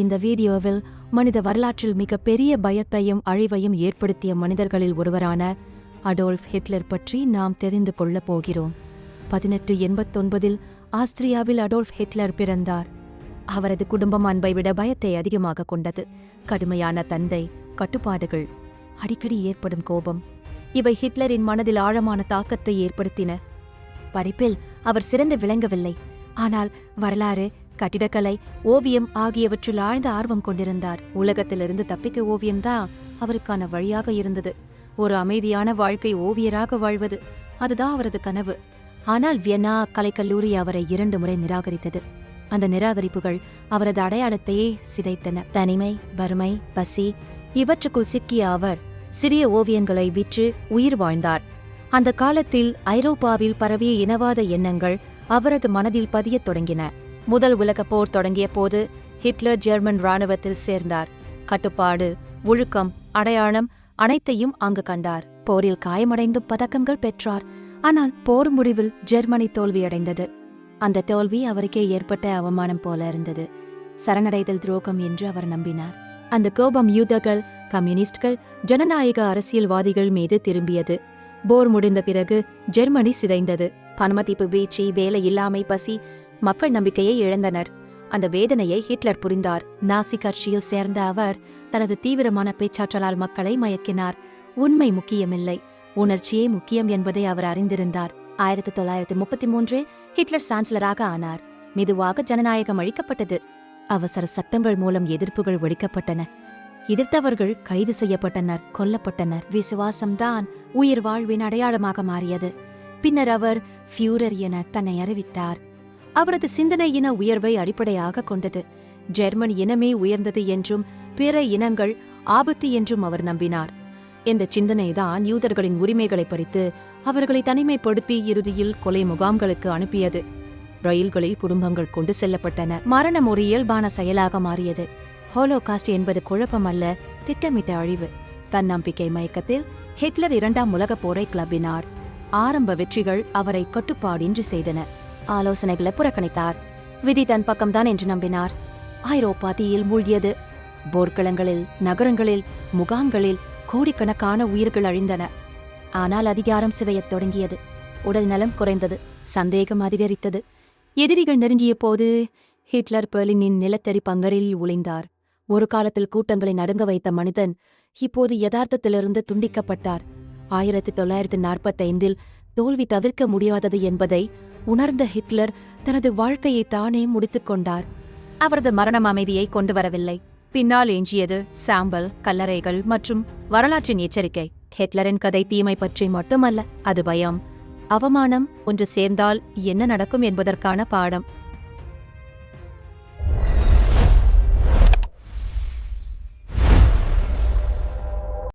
இந்த வீடியோவில் மனித வரலாற்றில் மிக பெரிய பயத்தையும் அழிவையும் ஏற்படுத்திய மனிதர்களில் ஒருவரான அடோல்ஃப் ஹிட்லர் பற்றி நாம் தெரிந்து கொள்ளப் போகிறோம். பதினெட்டு எண்பத்தொன்பதில் ஆஸ்திரியாவில் அடோல்ஃப் ஹிட்லர் பிறந்தார். அவரது குடும்பம் அன்பை விட பயத்தை அதிகமாக கொண்டது. கடுமையான தந்தை கட்டுப்பாடுகள் அடிக்கடி ஏற்படும் கோபம் இவை ஹிட்லரின் மனதில் ஆழமான தாக்கத்தை ஏற்படுத்தின. படிப்பில் அவர் சிறந்து விளங்கவில்லை. ஆனால் வரலாறு கட்டிடக்கலை ஓவியம் ஆகியவற்றில் ஆழ்ந்த ஆர்வம் கொண்டிருந்தார். உலகத்திலிருந்து தப்பிக்க ஓவியம்தான் அவருக்கான வழியாக இருந்தது. ஒரு அமைதியான வாழ்க்கை ஓவியராக வாழ்வது அதுதான் அவரது கனவு. ஆனால் வியன்னா கலைக்கல்லூரி அவரை இரண்டு முறை நிராகரித்தது. அந்த நிராகரிப்புகள் அவரது அடையாளத்தையே சிதைத்தன. தனிமை வறுமை பசி இவற்றுக்குள் சிக்கிய அவர் சிறிய ஓவியங்களை விற்று உயிர் வாழ்ந்தார். அந்த காலத்தில் ஐரோப்பாவில் பரவிய இனவாத எண்ணங்கள் அவரது மனதில் பதியத் தொடங்கின. முதல் உலகப் போர் தொடங்கிய போது ஹிட்லர் ஜெர்மன் ராணுவத்தில் சேர்ந்தார். கட்டுப்பாடு ஒழுக்கம் அடையாளம் அனைத்தையும் அங்கு கண்டார். போரில் காயமடைந்து பதக்கங்கள் பெற்றார். ஆனால் போர் முடிவில் ஜெர்மனி தோல்வியடைந்தது. அந்த தோல்வி அவருக்கே ஏற்பட்ட அவமானம் போல இருந்தது. சரணடைதல் துரோகம் என்று அவர் நம்பினார். அந்த கோபம் யூதர்கள் கம்யூனிஸ்ட்கள் ஜனநாயக அரசியல்வாதிகள் மீது திரும்பியது. போர் முடிந்த பிறகு ஜெர்மனி சிதைந்தது. பணமதிப்பு வீழ்ச்சி வேலை இல்லாமை பசி மக்கள் நம்பிக்கையை இழந்தனர். அந்த வேதனையை ஹிட்லர் புரிந்தார். நாசி கட்சியில் சேர்ந்த அவர் தனது தீவிரமான பேச்சாற்றலால் மக்களை மயக்கினார். உண்மை முக்கியமில்லை. உணர்ச்சியே முக்கியம் என்பதை அவர் அறிந்திருந்தார். ஆயிரத்தி தொள்ளாயிரத்தி முப்பத்தி மூன்று ஹிட்லர் சான்சலராக ஆனார். மெதுவாக ஜனநாயகம் அழிக்கப்பட்டது. அவசர சட்டங்கள் மூலம் எதிர்ப்புகள் ஒழிக்கப்பட்டன எதிர்த்தவர்கள் கைது செய்யப்பட்டனர் கொல்லப்பட்டனர். விசுவாசம்தான் உயிர் வாழ்வின் அடையாளமாக மாறியது. பின்னர் அவர் ஃபியூரர் என தன்னை அறிவித்தார். அவரது சிந்தனை இன உயர்வை அடிப்படையாக கொண்டது. ஜெர்மன் இனமே உயர்ந்தது என்றும் பிற இனங்கள் ஆபத்து என்றும் அவர் நம்பினார். இந்த சிந்தனைதான் யூதர்களின் உரிமைகளை பறித்து அவர்களை தனிமைப்படுத்தி இறுதியில் கொலை முகாம்களுக்கு அனுப்பியது. ரயில்களில் குடும்பங்கள் கொண்டு செல்லப்பட்டன. மரணம் ஒரு இயல்பான செயலாக மாறியது. ஹோலோகாஸ்ட் என்பது குழப்பம் அல்ல திட்டமிட்ட அழிவு. தன்னம்பிக்கை மயக்கத்தில் ஹிட்லர் இரண்டாம் உலகப் போரை கிளப்பினார். ஆரம்ப வெற்றிகள் அவரை கட்டுப்பாடின்றி செய்தன. ஆலோசனைகளை புறக்கணித்தார். விதி தன் பக்கம்தான் என்று நம்பினார். ஐரோப்பா தீயில் மூழ்கியது. போர்க்களங்களில் நகரங்களில் முகாம்களில் கோடிக்கணக்கான உயிர்கள் அழிந்தன. ஆனால் அதிகாரம் சிவையத் தொடங்கியது. உடல் நலம் குறைந்தது. சந்தேகம் அதிகரித்தது. எதிரிகள் நெருங்கிய போது ஹிட்லர் பெர்லினின் நிலத்தடி பங்கரில் ஒளிந்தார். ஒரு காலத்தில் கூட்டங்களை நடுங்க வைத்த மனிதன் இப்போது யதார்த்தத்திலிருந்து துண்டிக்கப்பட்டார். ஆயிரத்தி தொள்ளாயிரத்தி நாற்பத்தைந்தில் தோல்வி தவிர்க்க முடியாதது என்பதை உணர்ந்த ஹிட்லர் தனது வாழ்க்கையை தானே முடித்துக் கொண்டார். அவரது மரணம் அமைதியை கொண்டு வரவில்லை. பின்னால் எஞ்சியது சாம்பல் கல்லறைகள் மற்றும் வரலாற்றின் எச்சரிக்கை. ஹிட்லரின் கதை தீமை பற்றி மட்டுமல்ல அது பயம். அவமானம் ஒன்று சேர்ந்தால் என்ன நடக்கும் என்பதற்கான பாடம்.